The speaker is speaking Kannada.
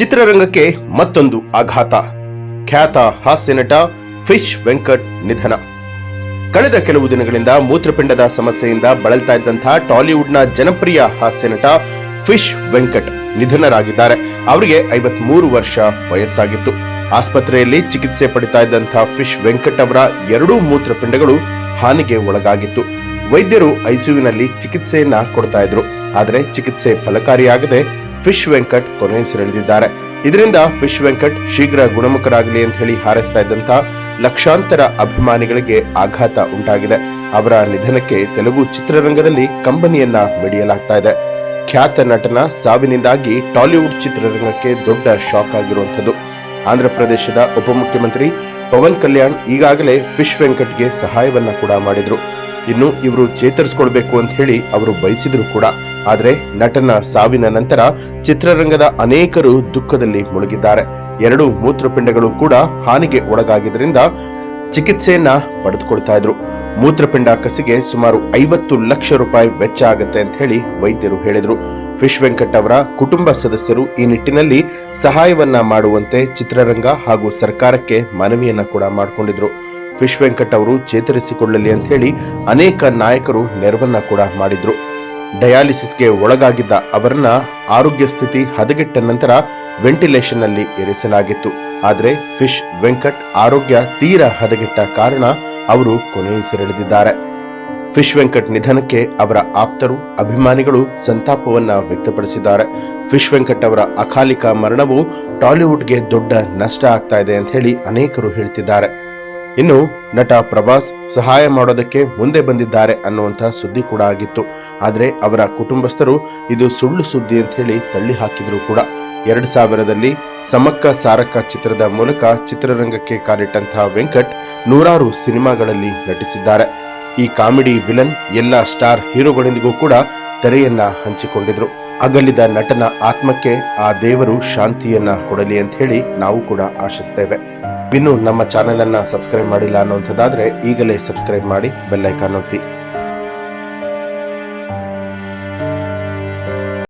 ಚಿತ್ರರಂಗಕ್ಕೆ ಮತ್ತೊಂದು ಆಘಾತ. ಖ್ಯಾತ ಹಾಸ್ಯ ನಟ ಫಿಶ್ ವೆಂಕಟ್ ನಿಧನ. ಕಳೆದ ಕೆಲವು ದಿನಗಳಿಂದ ಮೂತ್ರಪಿಂಡದ ಸಮಸ್ಯೆಯಿಂದ ಬಳಲ್ತಾ ಇದ್ದಂತಹ ಟಾಲಿವುಡ್ನ ಜನಪ್ರಿಯ ಹಾಸ್ಯ ನಟ ಫಿಶ್ ವೆಂಕಟ್ ನಿಧನರಾಗಿದ್ದಾರೆ. ಅವರಿಗೆ ಐವತ್ಮೂರು ವರ್ಷ ವಯಸ್ಸಾಗಿತ್ತು. ಆಸ್ಪತ್ರೆಯಲ್ಲಿ ಚಿಕಿತ್ಸೆ ಪಡಿತಾ ಇದ್ದಂತಹ ಫಿಶ್ ವೆಂಕಟ್ ಅವರ ಎರಡೂ ಮೂತ್ರಪಿಂಡಗಳು ಹಾನಿಗೆ ಒಳಗಾಗಿತ್ತು. ವೈದ್ಯರು ಐಸಿಯುನಲ್ಲಿ ಚಿಕಿತ್ಸೆಯನ್ನ ಕೊಡ್ತಾ ಇದ್ರು. ಆದರೆ ಚಿಕಿತ್ಸೆ ಫಲಕಾರಿಯಾಗದೆ ಫಿಶ್ ವೆಂಕಟ್ ಕೊನೆಯುಸಿರೆಳೆದಿದ್ದಾರೆ ಇದರಿಂದ ಫಿಶ್ ವೆಂಕಟ್ ಶೀಘ್ರ ಗುಣಮುಖರಾಗಲಿ ಅಂತ ಹೇಳಿ ಹಾರೈಸ್ತಾ ಇದ್ದಂತ ಲಕ್ಷಾಂತರ ಅಭಿಮಾನಿಗಳಿಗೆ ಆಘಾತ ಉಂಟಾಗಿದೆ. ಅವರ ನಿಧನಕ್ಕೆ ತೆಲುಗು ಚಿತ್ರರಂಗದಲ್ಲಿ ಕಂಬನಿಯನ್ನ ಮಿಡಿಯಲಾಗ್ತಾ ಇದೆ. ಖ್ಯಾತ ನಟನ ಸಾವಿನಿಂದಾಗಿ ಟಾಲಿವುಡ್ ಚಿತ್ರರಂಗಕ್ಕೆ ದೊಡ್ಡ ಶಾಕ್ ಆಗಿರುವಂಥದ್ದು. ಆಂಧ್ರ ಪ್ರದೇಶದ ಉಪಮುಖ್ಯಮಂತ್ರಿ ಪವನ್ ಕಲ್ಯಾಣ್ ಈಗಾಗಲೇ ಫಿಶ್ ವೆಂಕಟ್ಗೆ ಸಹಾಯವನ್ನ ಕೂಡ ಮಾಡಿದ್ರು. ಇನ್ನು ಇವರು ಚೇತರಿಸಿಕೊಳ್ಬೇಕು ಅಂತ ಹೇಳಿ ಅವರು ಬಯಸಿದ್ರು ಕೂಡ. ಆದರೆ ನಟನ ಸಾವಿನ ನಂತರ ಚಿತ್ರರಂಗದ ಅನೇಕರು ದುಃಖದಲ್ಲಿ ಮುಳುಗಿದ್ದಾರೆ. ಎರಡು ಮೂತ್ರಪಿಂಡಗಳು ಕೂಡ ಹಾನಿಗೆ ಒಳಗಾಗಿದ್ದರಿಂದ ಚಿಕಿತ್ಸೆಯನ್ನ ಪಡೆದುಕೊಳ್ತಾ ಇದ್ರು. ಮೂತ್ರಪಿಂಡ ಕಸಿಗೆ ಸುಮಾರು ಐವತ್ತು ಲಕ್ಷ ರೂಪಾಯಿ ವೆಚ್ಚ ಆಗುತ್ತೆ ಅಂತ ಹೇಳಿ ವೈದ್ಯರು ಹೇಳಿದ್ರು. ಫಿಶ್ ವೆಂಕಟ್ ಅವರ ಕುಟುಂಬ ಸದಸ್ಯರು ಈ ನಿಟ್ಟಿನಲ್ಲಿ ಸಹಾಯವನ್ನ ಮಾಡುವಂತೆ ಚಿತ್ರರಂಗ ಹಾಗೂ ಸರ್ಕಾರಕ್ಕೆ ಮನವಿಯನ್ನ ಕೂಡ ಮಾಡಿಕೊಂಡಿದ್ರು. ಫಿಶ್ ವೆಂಕಟ್ ಅವರು ಚೇತರಿಸಿಕೊಳ್ಳಲಿ ಅಂತ ಹೇಳಿ ಅನೇಕ ನಾಯಕರು ನೆರವನ್ನ ಕೂಡ ಮಾಡಿದ್ರು. ಡಯಾಲಿಸಿಸ್ಗೆ ಒಳಗಾಗಿದ್ದ ಅವರನ್ನ ಆರೋಗ್ಯ ಸ್ಥಿತಿ ಹದಗೆಟ್ಟ ನಂತರ ವೆಂಟಿಲೇಷನ್ ಅಲ್ಲಿ ಇರಿಸಲಾಗಿತ್ತು. ಆದರೆ ಫಿಶ್ ವೆಂಕಟ್ ಆರೋಗ್ಯ ತೀರಾ ಹದಗೆಟ್ಟ ಕಾರಣ ಅವರು ಕೊನೆಯುಸಿರೆಳೆದಿದ್ದಾರೆ ಫಿಶ್ ವೆಂಕಟ್ ನಿಧನಕ್ಕೆ ಅವರ ಆಪ್ತರು, ಅಭಿಮಾನಿಗಳು ಸಂತಾಪವನ್ನ ವ್ಯಕ್ತಪಡಿಸಿದ್ದಾರೆ. ಫಿಶ್ ವೆಂಕಟ್ ಅವರ ಅಕಾಲಿಕ ಮರಣವು ಟಾಲಿವುಡ್ಗೆ ದೊಡ್ಡ ನಷ್ಟ ಆಗ್ತಾ ಇದೆ ಅಂತ ಹೇಳಿ ಅನೇಕರು ಹೇಳ್ತಿದ್ದಾರೆ. ಇನ್ನು ನಟ ಪ್ರಭಾಸ್ ಸಹಾಯ ಮಾಡೋದಕ್ಕೆ ಮುಂದೆ ಬಂದಿದ್ದಾರೆ ಅನ್ನುವಂತಹ ಸುದ್ದಿ ಕೂಡ ಆಗಿತ್ತು. ಆದರೆ ಅವರ ಕುಟುಂಬಸ್ಥರು ಇದು ಸುಳ್ಳು ಸುದ್ದಿ ಅಂತ ಹೇಳಿ ತಳ್ಳಿ ಹಾಕಿದ್ರು ಕೂಡ. ಎರಡು ಸಾವಿರದಲ್ಲಿ ಸಮಕ್ಕ ಸಾರಕ್ಕ ಚಿತ್ರದ ಮೂಲಕ ಚಿತ್ರರಂಗಕ್ಕೆ ಕಾಲಿಟ್ಟಂತಹ ವೆಂಕಟ್ ನೂರಾರು ಸಿನಿಮಾಗಳಲ್ಲಿ ನಟಿಸಿದ್ದಾರೆ. ಈ ಕಾಮಿಡಿ ವಿಲನ್ ಎಲ್ಲ ಸ್ಟಾರ್ ಹೀರೋಗಳೊಂದಿಗೂ ಕೂಡ ತೆರೆಯನ್ನ ಹಂಚಿಕೊಂಡಿದ್ರು. ಅಗಲಿದ ನಟನ ಆತ್ಮಕ್ಕೆ ಆ ದೇವರು ಶಾಂತಿಯನ್ನ ಕೊಡಲಿ ಅಂತ ಹೇಳಿ ನಾವು ಕೂಡ ಆಶಿಸ್ತೇವೆ. ಇನ್ನು ನಮ್ಮ ಚಾನೆಲ್ ಅನ್ನ ಸಬ್ಸ್ಕ್ರೈಬ್ ಮಾಡಿಲ್ಲ ಅನ್ನುವಂಥದ್ದಾದರೆ ಈಗಲೇ ಸಬ್ಸ್ಕ್ರೈಬ್ ಮಾಡಿ ಬೆಲ್ಲೈಕಾನ್ ಒತ್ತಿ.